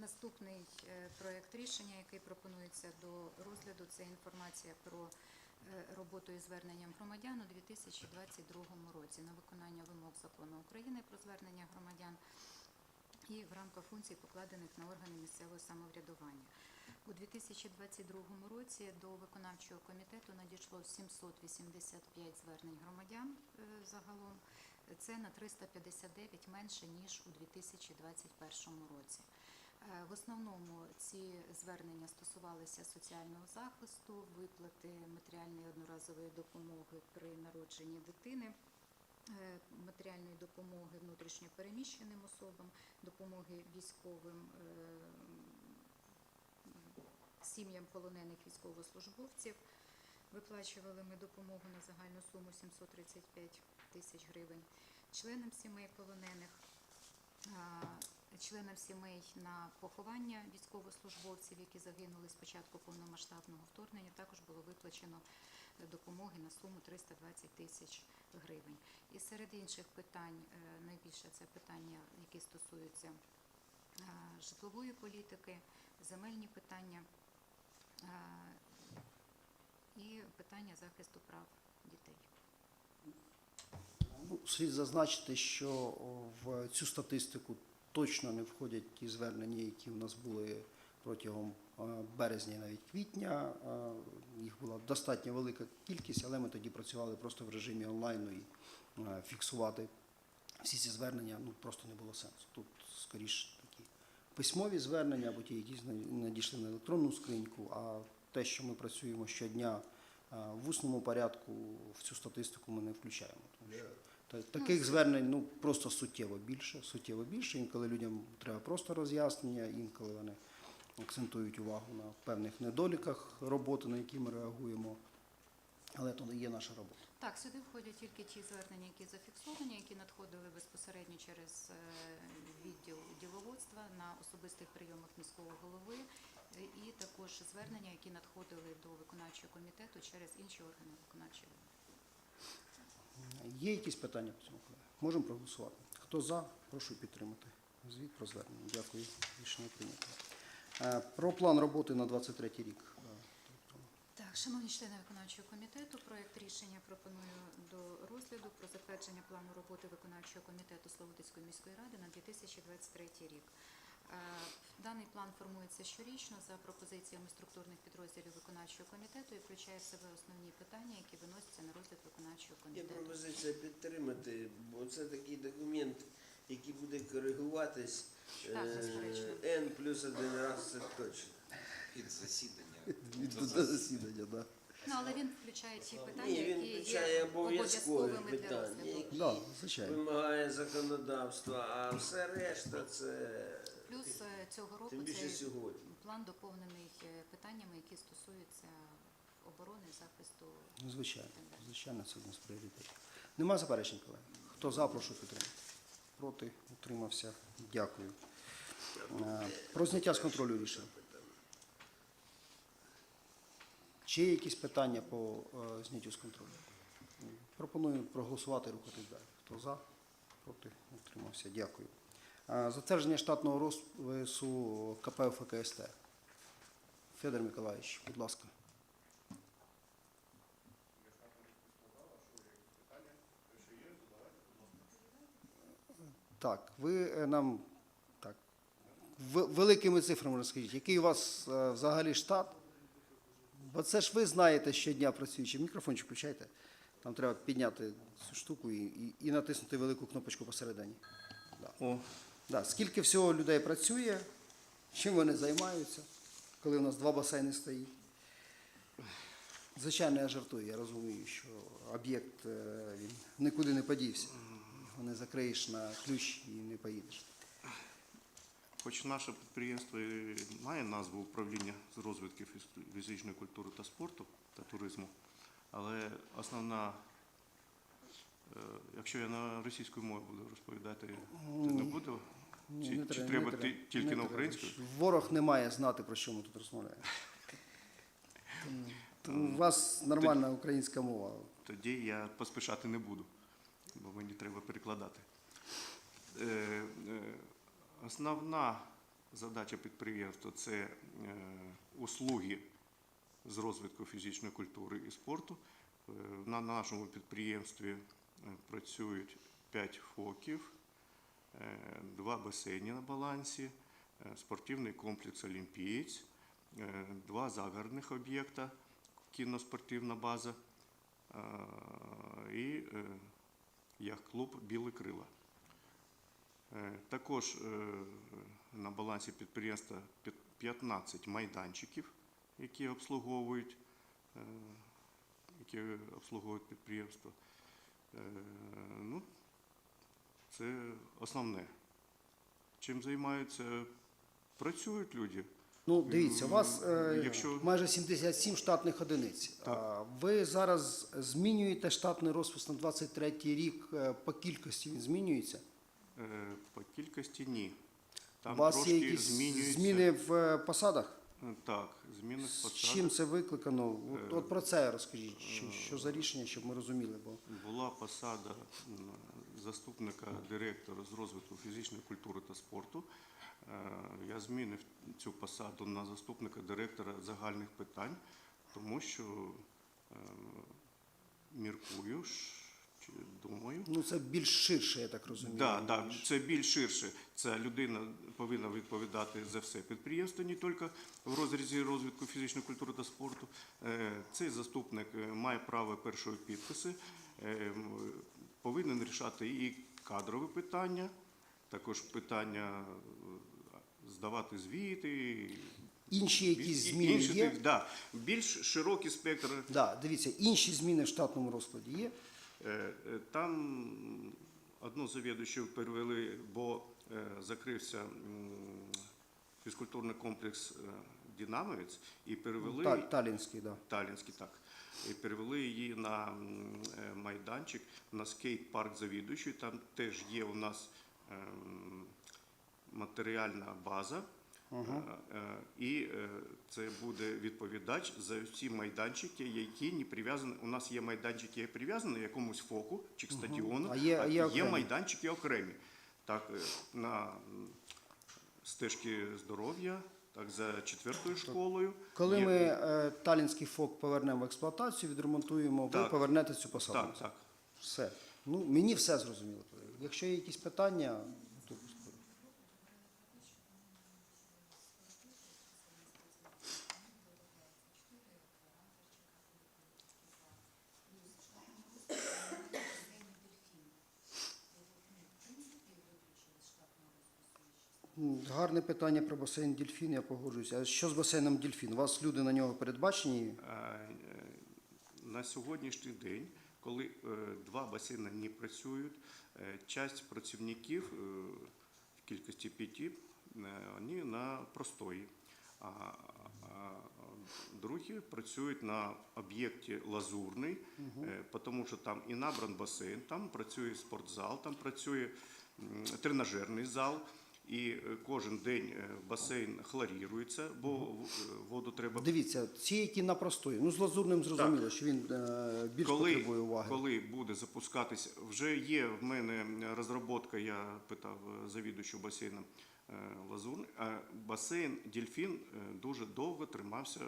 Наступний е, проект рішення, який пропонується до розгляду, це інформація про е, роботу і зверненням громадян у 2022 році на виконання вимог закону України про звернення громадян і в рамках функцій, покладених на органи місцевого самоврядування. У 2022 році до виконавчого комітету надійшло 785 звернень громадян е, загалом. Це на 359 менше ніж у 2021 році. Е, В основному ці звернення стосувалися соціального захисту, виплати матеріальної одноразової допомоги при народженні дитини, е, матеріальної допомоги внутрішньо переміщеним особам, допомоги військовим е, сім'ям полонених військовослужбовців. Виплачували ми допомогу на загальну суму 735 тисяч гривень членам сімей полонених, членам сімей на поховання військовослужбовців, які загинули з початку повномасштабного вторгнення, також було виплачено допомоги на суму 320 тисяч гривень. І серед інших питань е, найбільше це питання, які стосуються е, житлової політики, земельні питання е, і питання захисту прав дітей. Ну, слід зазначити, що в цю статистику точно не входять ті звернення, які в нас були протягом е, березня і навіть квітня. Е, Їх була достатньо велика кількість, але ми тоді працювали просто в режимі онлайну і е, фіксувати всі ці звернення ну, просто не було сенсу. Тут скоріше такі письмові звернення або ті, які надійшли на електронну скриньку, а те, що ми працюємо щодня в усному порядку, в цю статистику ми не включаємо. Тому що Таких звернень ну просто суттєво більше, суттєво більше. Інколи людям треба просто роз'яснення, інколи вони акцентують увагу на певних недоліках роботи, на які ми реагуємо. Але то є наша робота. Так, сюди входять тільки ті звернення, які зафіксовані, які надходили безпосередньо через е, відділ діловодства на особистих прийомах міського голови, і також звернення, які надходили до виконавчого комітету через інші органи виконавчої влади. Є якісь питання по цьому? Можемо проголосувати. Хто за, прошу підтримати. Звіт про звернення. Дякую. Рішення прийнято. Е, Про план роботи на 23 рік. Так, шановні члени виконавчого комітету, проект рішення пропоную до розгляду про затвердження плану роботи виконавчого комітету Славутицької міської ради на 2023 рік. Е, Даний план формується щорічно за пропозиціями структурних підрозділів виконавчого комітету і включає в себе основні питання, які виносяться на розгляд виконавчого Є комітету. пропозиція підтримати, бо це такий документ, який буде коригуватись Так, е. N плюс один раз, це точно. Від засідання. Від засідання, так. Ну, але він включає ті питання, Ні, він які включає є обов'язкові обов'язковими для питання, розгляду. які Да, вимагає законодавство, а все решта це року тим більше цей сьогодні. план доповнений е, питаннями, які стосуються оборони, захисту. Ну, Звичайно, звичайно, це один з пріоритетів. Нема заперечень, колеги? Хто за, прошу підтримати. Проти, утримався. Дякую. Е, Про зняття з контролю рішення. Чи є якісь питання по е, зняттю з контролю? Пропоную проголосувати і рухатись далі. Хто за, проти, утримався. Дякую. Е, Затвердження штатного розпису КП ФКСТ. Федор Миколаївич, будь ласка. Так, ви е, нам так, великими цифрами розкажіть, який у вас е, взагалі штат? Бо це ж ви знаєте щодня працюючи. Мікрофончик включайте. Там треба підняти цю штуку і, і, і натиснути велику кнопочку посередині. Да. О, Да. Скільки всього людей працює, чим вони займаються, коли у нас два басейни стоїть? Звичайно, я жартую, я розумію, що об'єкт е, він нікуди не подівся. Його не закриєш на ключ і не поїдеш. хоч наше підприємство має назву управління з розвитку фізичної культури та спорту та туризму, але основна, е, якщо я на російською мові буду розповідати, це не буде? Ні, Чи, не чи треба ти- тільки на українською? Ворог не має знати, про що ми тут розмовляємо. Тому- тому У вас нормальна українська мова. Тоді я поспішати не буду, бо мені треба перекладати. Е, е, Основна задача підприємства це е, услуги з розвитку фізичної культури і спорту. Е, На нашому підприємстві е, працюють 5 фоків, два басейни на балансі, е, спортивний комплекс Олімпієць, е, два загородних об'єкта, кіноспортивна база е, і е, яхт-клуб Біле крила. Е, Також е, на балансі підприємства 15 майданчиків, які обслуговують, е, які обслуговують підприємство. Е, Ну, це основне. Чим займаються? Працюють люди. Ну, дивіться, у вас е, Якщо- майже 77 штатних одиниць. А ви зараз змінюєте штатний розпис на 23 рік е, по кількості він змінюється? Е, По кількості ні. Там у вас є якісь змінюється. зміни в е, посадах? Е, Так, зміни З посадах. чим це викликано? От, Е, от про це розкажіть, що, що за рішення, щоб ми розуміли. Бо Була посада м, заступника директора з розвитку фізичної культури та спорту. Е, Я змінив цю посаду на заступника директора загальних питань, тому що е, міркую, ш- думаю. ну, це більш ширше, я так розумію. Да, да, це більш ширше. Ця людина повинна відповідати за все підприємство, не тільки в розрізі розвитку фізичної культури та спорту. Е, Цей заступник е, має право першої підписи, е, повинен рішати і кадрові питання, також питання здавати звіти. Інші якісь зміни інші є? да, більш широкий спектр Да, дивіться, інші зміни в штатному розкладі є. Е, е, Там одну завідувачу перевели, бо е, закрився фізкультурний комплекс Динамовець і перевели Та, Талінський, да. Талінський, так. І перевели її на майданчик, на скейт-парк завідуючий. Там теж є у нас ем, матеріальна база. Е, е, І е, це буде відповідач за всі майданчики, які не прив'язані. У нас є майданчики, які прив'язані якомусь фоку чи к стадіону, А є- а є окремі? майданчики окремі. Так, на стежки здоров'я, так за четвертою школою. Коли є- ми е, Талінський ФОК повернемо в експлуатацію, відремонтуємо, ви повернете цю посаду. Так, так. Все. Ну, мені все зрозуміло. Якщо є якісь питання, то М, гарне питання про басейн Дільфін, я погоджуюся. А що з басейном Дільфін? У вас люди на нього передбачені? Е, е, На сьогоднішній день, коли е, два басейни не працюють, часть працівників в кількості п'яти, е, вони на простої. А другі працюють на об'єкті Лазурний, е, тому що там і набран басейн, там працює спортзал, там працює тренажерний зал. І е, кожен день е, басейн хлорірується, бо е, воду треба Дивіться, ці, які на простої. Ну, з лазурним зрозуміло, що він більш коли, потребує уваги. коли буде запускатися, вже є в мене розробка, я питав завідувачу басейном Лазурний, а басейн Дельфін е, дуже довго тримався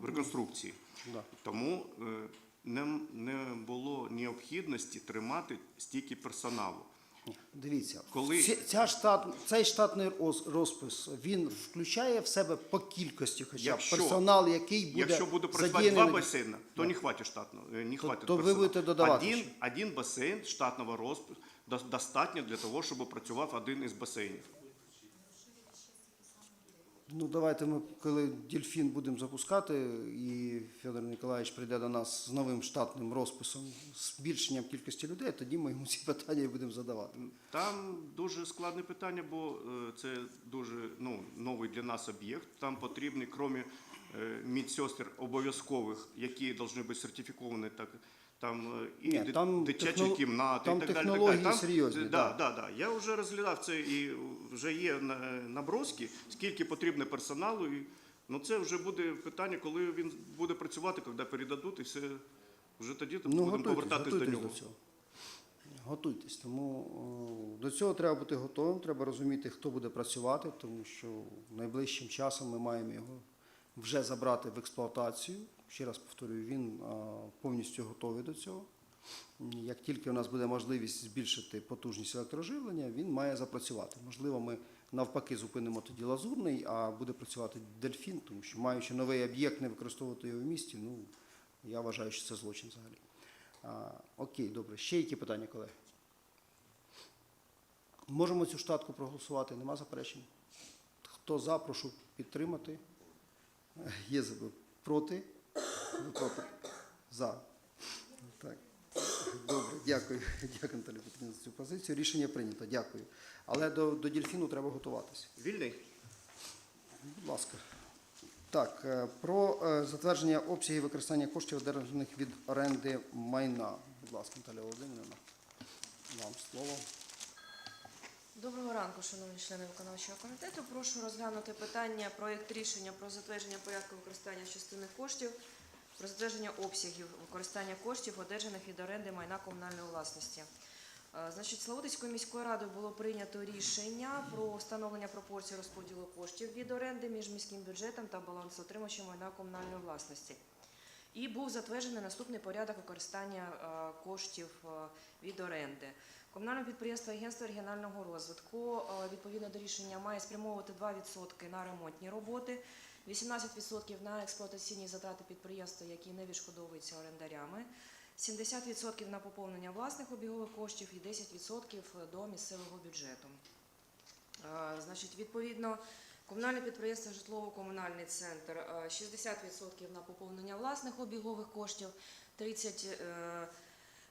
в, реконструкції. Да. Тому не було необхідності тримати стільки персоналу. Дивіться, Коли- ця, ця штат, цей штатний роз- розпис він включає в себе по кількості, хоча б Якщо- персонал, який буде Якщо буде працювати задіяний два басейни, то не хватить штатного, е, не хватить то ви будете додавати Один, один басейн штатного розпису до- достатньо для того, щоб працював один із басейнів. Ну давайте ми, коли дельфін будемо запускати, і Федор Ніколаєвич прийде до нас з новим штатним розписом, збільшенням кількості людей, тоді ми йому ці питання і будемо задавати. Там дуже складне питання, бо е, це дуже ну, новий для нас об'єкт. Там потрібні, крім е, медсестер обов'язкових, які повинні бути сертифіковані, так там е, і Ні, там дитячі техно- кімнати, там і так далі. так далі. серйозні, да. да, да, да. Я вже розглядав це і вже є наброски, скільки потрібно персоналу. І, ну, це вже буде питання, коли він буде працювати, коли передадуть, і все вже тоді Ну, будемо готуйтесь, повертатись до нього. до цього. готуйтесь. Тому о, до цього треба бути готовим, треба розуміти, хто буде працювати, тому що найближчим часом ми маємо його вже забрати в експлуатацію. Ще раз повторюю, він повністю готовий до цього. Як тільки у нас буде можливість збільшити потужність електроживлення, він має запрацювати. Можливо, ми навпаки зупинимо тоді лазурний, а буде працювати дельфін, тому що маючи новий об'єкт, не використовувати його в місті, ну я вважаю, що це злочин взагалі. А, окей, добре. Ще які питання, колеги? Можемо цю штатку проголосувати, нема заперечень. Хто за, прошу підтримати. Є проти? Проти? За. Так. Добре, дякую. Дякую, Наталі Петрівна, за цю позицію. Рішення прийнято, дякую. Але до, до дельфіну треба готуватися. Вільний? Будь ласка. Так, е, про е, затвердження обсягів використання коштів, одержаних від оренди майна. Будь ласка, Наталя Володимирівна, вам слово. Доброго ранку, шановні члени виконавчого комітету. Прошу розглянути питання проєкт рішення про затвердження порядку використання частини коштів, про затвердження обсягів використання коштів, одержаних від оренди майна комунальної власності. Е, Значить, Славутицькою міською радою було прийнято рішення про встановлення пропорцій розподілу коштів від оренди між міським бюджетом та балансоутримувачем майна комунальної власності. І був затверджений наступний порядок використання е, коштів е, від оренди. Комунальне підприємство Агентство регіонального розвитку відповідно до рішення має спрямовувати 2% на ремонтні роботи, 18% на експлуатаційні затрати підприємства, які не відшкодовуються орендарями, 70% на поповнення власних обігових коштів і 10% до місцевого бюджету. Е, Значить, відповідно, комунальне підприємство Житлово-комунальний центр е, 60% на поповнення власних обігових коштів, 30 е, Е,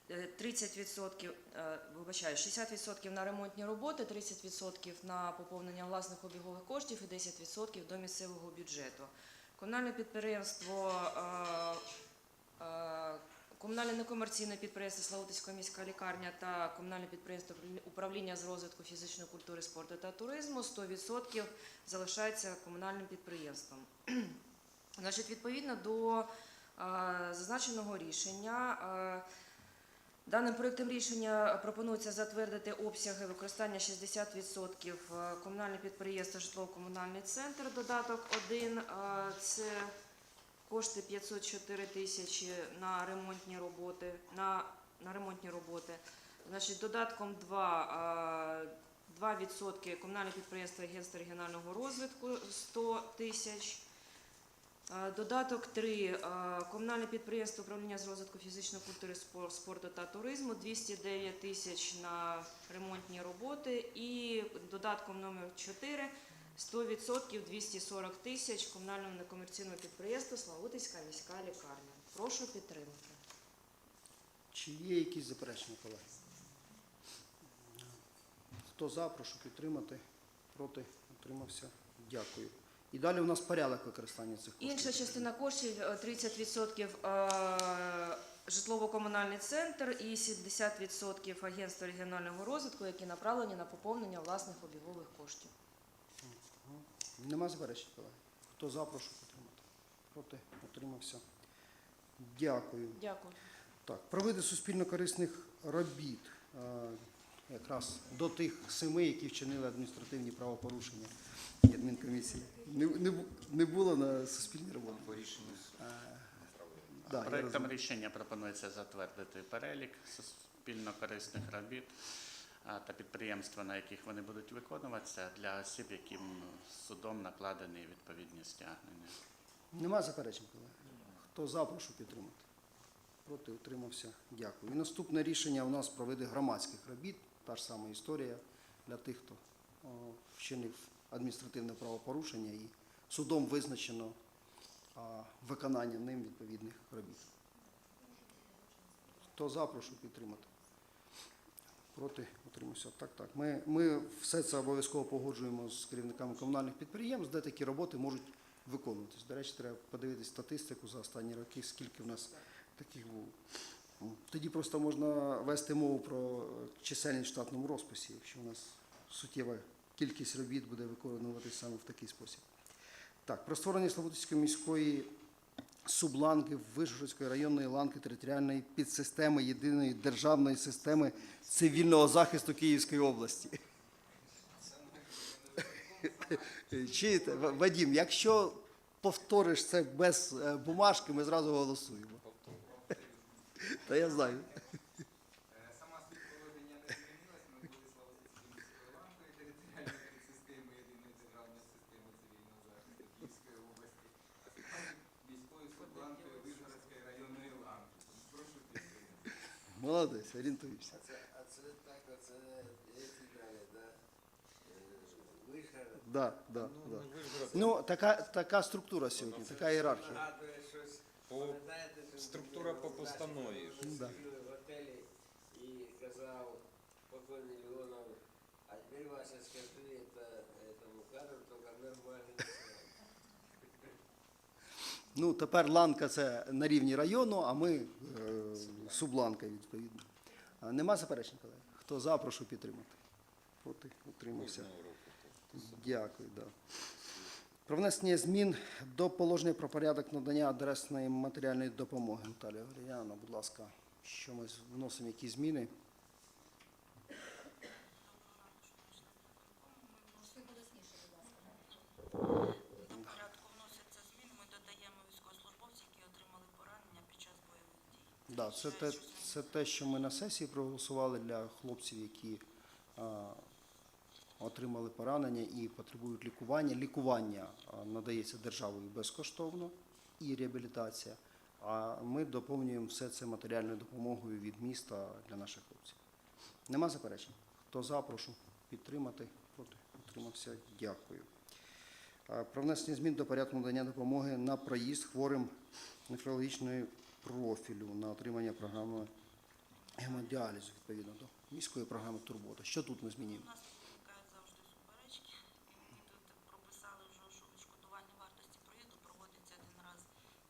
30%, е, вибачаю, 60% на ремонтні роботи, 30% на поповнення власних обігових коштів і 10% до місцевого бюджету. Комунальне підприємство, е, е, комунальне некомерційне підприємство Славутицька міська лікарня та комунальне підприємство управління з розвитку фізичної культури, спорту та туризму 100% залишається комунальним підприємством. Значить, відповідно до е, зазначеного рішення. Е, Даним проектом рішення пропонується затвердити обсяги використання 60% е, комунальне підприємство Житлово-комунальний центр, додаток 1. е, Це кошти 504 тисячі на ремонтні роботи. На, на ремонтні роботи. Значить, додатком 2, е, 2% комунальне підприємство Агентство регіонального розвитку 100 тисяч. Додаток 3. Комунальне підприємство управління з розвитку фізичної культури, спор- спорту та туризму 209 тисяч на ремонтні роботи. І додатком номер 4 100% 240 тисяч комунального некомерційного підприємства Славутицька міська лікарня. Прошу підтримати. Чи є якісь заперечення, колеги? Хто за, прошу підтримати. Проти, утримався. Дякую. І далі у нас порядок використання цих коштів. Інша частина коштів е, 30% е, житлово-комунальний центр і 70% агентство регіонального розвитку, які направлені на поповнення власних обігових коштів. Нема заперечень, колеги. Хто за, прошу підтримати. Проти, утримався. Дякую. Дякую. Так, про види суспільно-корисних робіт. Якраз до тих семи, які вчинили адміністративні правопорушення і адмінкомісії. Не, не, не було на суспільній роботі. По рішенню Е, да, Проектом рішення пропонується затвердити перелік суспільно-корисних робіт та підприємства, на яких вони будуть виконуватися для осіб, яким судом накладені відповідні стягнення. Нема заперечень, колеги. Хто за, прошу підтримати. Проти утримався. Дякую. І наступне рішення у нас про види громадських робіт. Та ж сама історія для тих, хто вчинив адміністративне правопорушення і судом визначено виконання ним відповідних робіт. Хто за, прошу підтримати. Проти утримався. Так, так. Ми, ми все це обов'язково погоджуємо з керівниками комунальних підприємств, де такі роботи можуть виконуватись. До речі, треба подивитись статистику за останні роки, скільки в нас таких було. Тоді просто можна вести мову про чисельність в штатному розписі, якщо у нас суттєва кількість робіт буде виконуватись саме в такий спосіб. Так, про створення Слободської міської субланки Вишгородської районної ланки територіальної підсистеми єдиної державної системи цивільного захисту Київської області. Чуєте, Вадім, якщо повториш це без е, бумажки, ми зразу голосуємо. Та я знаю. Сама суть положення не змінилась, ми були Славутицькою міською ланкою територіальної системи єдиної державної системи цивільного захисту Київської області, а стали міською субланкою Вишгородської районної ланки. Прошу підтримати. Молодець, орієнтуєшся. А це, а це так, оце ці далі, да? Е, Вишгород. Да, да, да. Ну, така, така структура сьогодні, така ієрархія. По- структура по постанові. Да. в готелі і казав покойний Леонов, а тепер Вася скажи это, кадру, только нормально. Ну, тепер ланка це на рівні району, а ми е, субланка, відповідно. А Нема заперечень, колеги? Хто за, прошу підтримати. Проти, утримався. Дякую, да. Про внесення змін до положення про порядок надання адресної матеріальної допомоги. Наталія Горіяна, будь ласка, що ми вносимо, які зміни? До порядку вносяться зміни. Ми додаємо військовослужбовців, які отримали поранення під час бойових дій. Да, це те, це те, що ми на сесії проголосували для хлопців, які отримали поранення і потребують лікування. Лікування надається державою безкоштовно і реабілітація. А ми доповнюємо все це матеріальною допомогою від міста для наших хлопців. Нема заперечень? Хто за, прошу підтримати. Проти утримався. Дякую. Про внесення змін до порядку надання допомоги на проїзд хворим нефрологічної профілю на отримання програми гемодіалізу відповідно до міської програми Турбота. Що тут ми змінюємо? У нас виникають завжди суперечки. І тут прописали вже, що відшкодування вартості проїзду проводиться один раз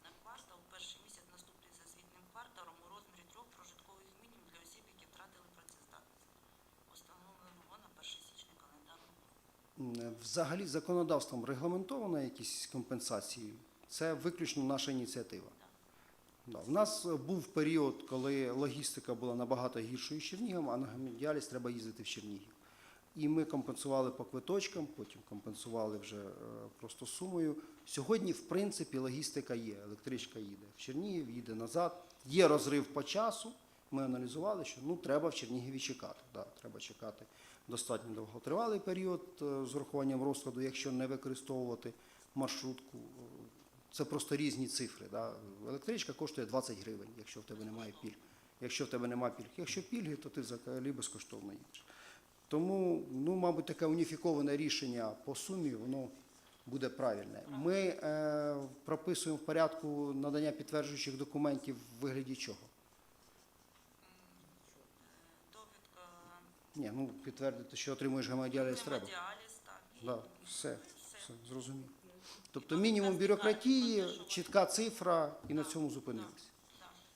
на квартал, перший місяць наступний за звітним кварталом у розмірі трьох прожиткових мінімумів для осіб, які втратили працездатність. Встановлено на 1 січня календарного року. М, Взагалі законодавством регламентовано якісь компенсації. Це виключно наша ініціатива. В нас був період, коли логістика була набагато гіршою Чернігом, а на гемодіаліз треба їздити в Чернігів. І ми компенсували по квиточкам, потім компенсували вже е, просто сумою. Сьогодні, в принципі, логістика є. Електричка їде в Чернігів, їде назад. Є розрив по часу. Ми аналізували, що ну треба в Чернігові чекати. Да, треба чекати достатньо довготривалий період е, з урахуванням розкладу, якщо не використовувати маршрутку. Це просто різні цифри. Да. Електричка коштує 20 гривень, якщо в тебе немає пільг. Якщо в тебе немає пільг. Якщо пільги, то ти взагалі безкоштовно їдеш. Тому, ну, мабуть, таке уніфіковане рішення по сумі, воно буде правильне. Ми е, прописуємо в порядку надання підтверджуючих документів в вигляді чого? Ні, ну підтвердити, що отримуєш гемодіаліз треба. гемодіаліз, так. і Да, все, все. зрозумів. Тобто мінімум бюрократії, чітка цифра і на цьому зупинилися.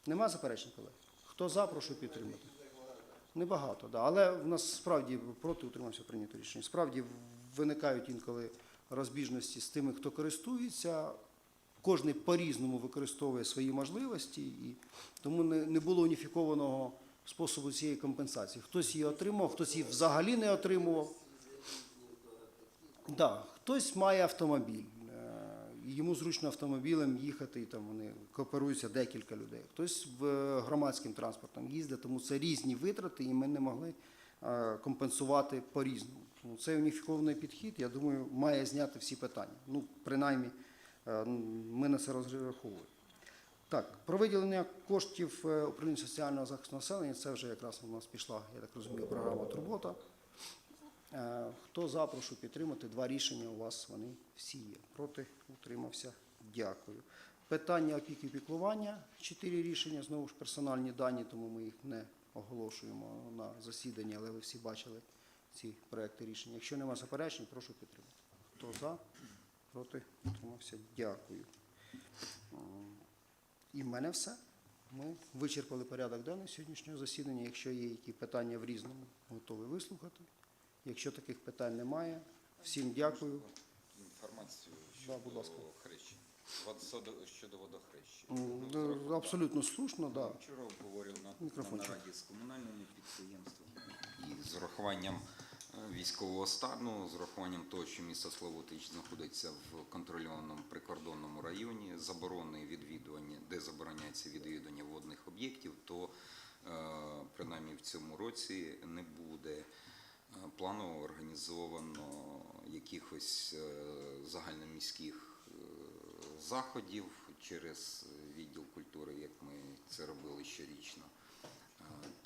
Нема заперечень, колеги? Хто за, прошу підтримати. Небагато, да. але в нас справді проти утримався прийнято рішення. Справді виникають інколи розбіжності з тими, хто користується. Кожний по-різному використовує свої можливості, і тому не, не було уніфікованого способу цієї компенсації. Хтось її отримав, хтось її взагалі не отримував. Да, хтось має автомобіль, е, йому зручно автомобілем їхати, і там вони кооперуються декілька людей. Хтось в е, громадським транспортом їздить, тому це різні витрати, і ми не могли е, компенсувати по-різному. Тому цей уніфікований підхід, я думаю, має зняти всі питання. Ну, принаймні, ми на це розраховуємо. Так, про виділення коштів е, управління соціального захисту населення, це вже якраз у нас пішла, я так розумію, програма Турбота. Е, Хто за, прошу підтримати. Два рішення у вас вони всі є. Проти утримався. Дякую. Питання опіки і піклування. Чотири рішення, знову ж персональні дані, тому ми їх не оголошуємо на засіданні, але ви всі бачили ці проекти рішення. Якщо нема заперечень, прошу підтримати. Хто за, проти утримався. Дякую. І в мене все. Ми вичерпали порядок денний сьогоднішнього засідання. Якщо є які питання в різному, готові вислухати. Якщо таких питань немає, всім дякую. Інформацію Да, будь ласка. хрещення. Щодо- щодо. М, Ну, Абсолютно слушно, да. Вчора обговорював на, на нараді з комунальними підприємствами і з урахуванням військового стану, з урахуванням того, що місто Славутич знаходиться в контрольованому прикордонному районі, заборони відвідування, де забороняється відвідування водних об'єктів, то е, принаймні в цьому році не буде е, планово організовано якихось е, загальноміських заходів через відділ культури, як ми це робили щорічно.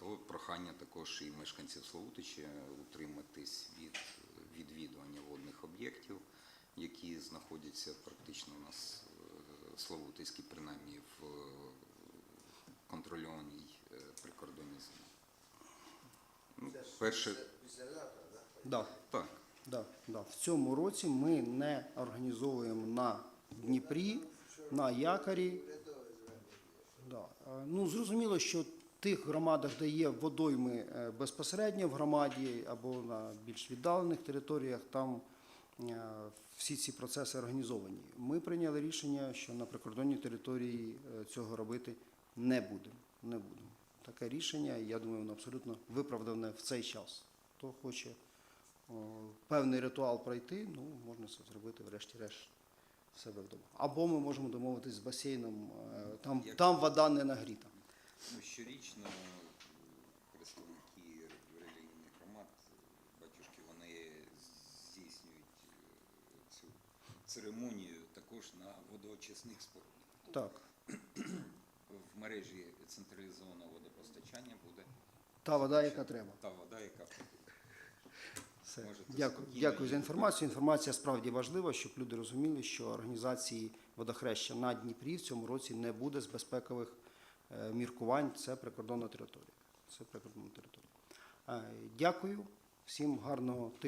Е, То прохання також і мешканців Славутича утриматись від відвідування водних об'єктів, які знаходяться практично у нас е, Славутицькі, принаймні в е, контрольованій е, прикордонній зоні. Ну, перше, Да. так. Да, да. В цьому році ми не організовуємо на Дніпрі, на якорі. Да. Ну, зрозуміло, що тих громадах, де є водойми е, безпосередньо в громаді або на більш віддалених територіях, там е, всі ці процеси організовані. Ми прийняли рішення, що на прикордонній території е, цього робити не будемо. Не будемо. Таке рішення, я думаю, воно абсолютно виправдане в цей час. Хто хоче о, певний ритуал пройти, ну, можна це зробити врешті-решт себе вдома. Або ми можемо домовитись з басейном, там, там вода не нагріта. Ну, щорічно е, представники релігійних громад, батюшки, вони здійснюють е, цю церемонію також на водоочисних спорудах. Так, В мережі централізованого водопостачання буде та вода, яка треба. та вода, яка потрібна. Все. Дякую. Дякую за інформацію. Інформація справді важлива, щоб люди розуміли, що організації водохреща на Дніпрі в цьому році не буде з безпекових міркувань. Це прикордонна територія. Це прикордонна територія. Е, Дякую всім гарного тих.